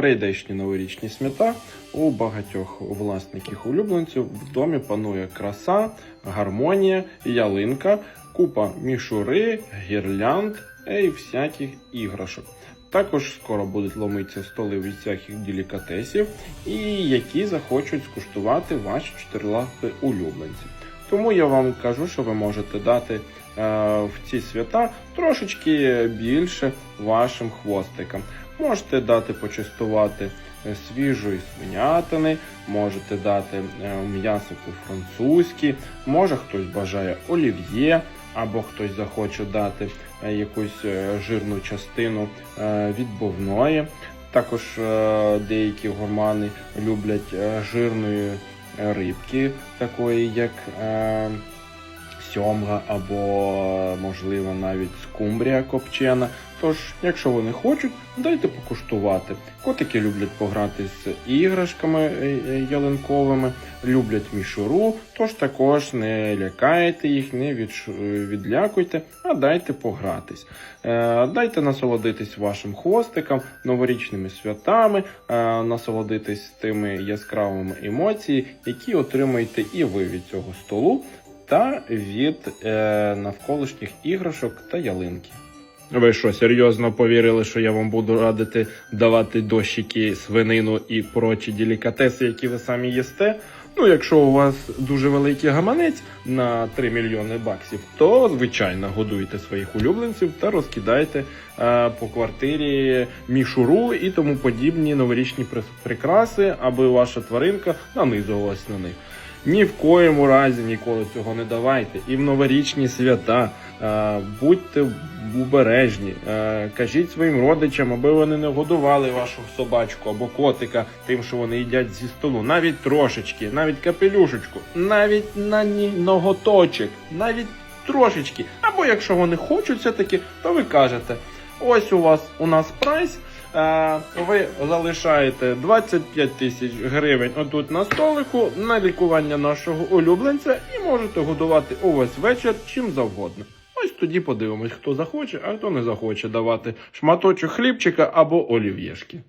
прийдешні новорічні свята у багатьох власників улюбленців в домі панує краса, гармонія, ялинка, купа мішури, гірлянд і всяких іграшок. Також скоро будуть ломитися столи від всяких делікатесів, і які захочуть скуштувати ваші чотирилапі улюбленці. Тому я вам кажу, що ви можете дати е, в ці свята трошечки більше вашим хвостикам. Можете дати почастувати е, свіжої свинятини, можете дати е, м'ясо по-французьки, може хтось бажає олів'є, або хтось захоче дати е, якусь жирну частину відбивної. Також деякі гурмани люблять жирної рибки, такої як сьомга або, можливо, навіть скумбрія копчена. Тож, якщо вони хочуть, дайте покуштувати. Котики люблять пограти з іграшками е, е, ялинковими, люблять мішуру, тож також не лякайте їх, не відлякуйте, а дайте погратись. Е, Дайте насолодитись вашим хвостиком, новорічними святами, е, насолодитись тими яскравими емоціями, які отримаєте і ви від цього столу, та від е, навколишніх іграшок та ялинки. Ви що, серйозно повірили, що я вам буду радити давати дощики, свинину і прочі делікатеси, які ви самі їсте? Ну, якщо у вас дуже великий гаманець на 3 мільйони баксів, то звичайно годуйте своїх улюбленців та розкидайте е, по квартирі мішуру і тому подібні новорічні при- прикраси, аби ваша тваринка нанизувалась на них. Ні в коєму разі ніколи цього не давайте. І в новорічні свята е, будьте обережні, е, кажіть своїм родичам, аби вони не годували вашу собачку або котика тим, що вони їдять зі столу. Навіть трошечки, навіть капелюшечку, навіть на ноготочок, навіть трошечки. Або якщо вони хочуть все-таки, то ви кажете: ось у вас у нас прайс. Е, Ви залишаєте 25 тисяч гривень отут на столику на лікування нашого улюбленця і можете годувати увесь вечір чим завгодно. Ось тоді подивимось, хто захоче, а хто не захоче давати шматочок хлібчика або олів'єшки.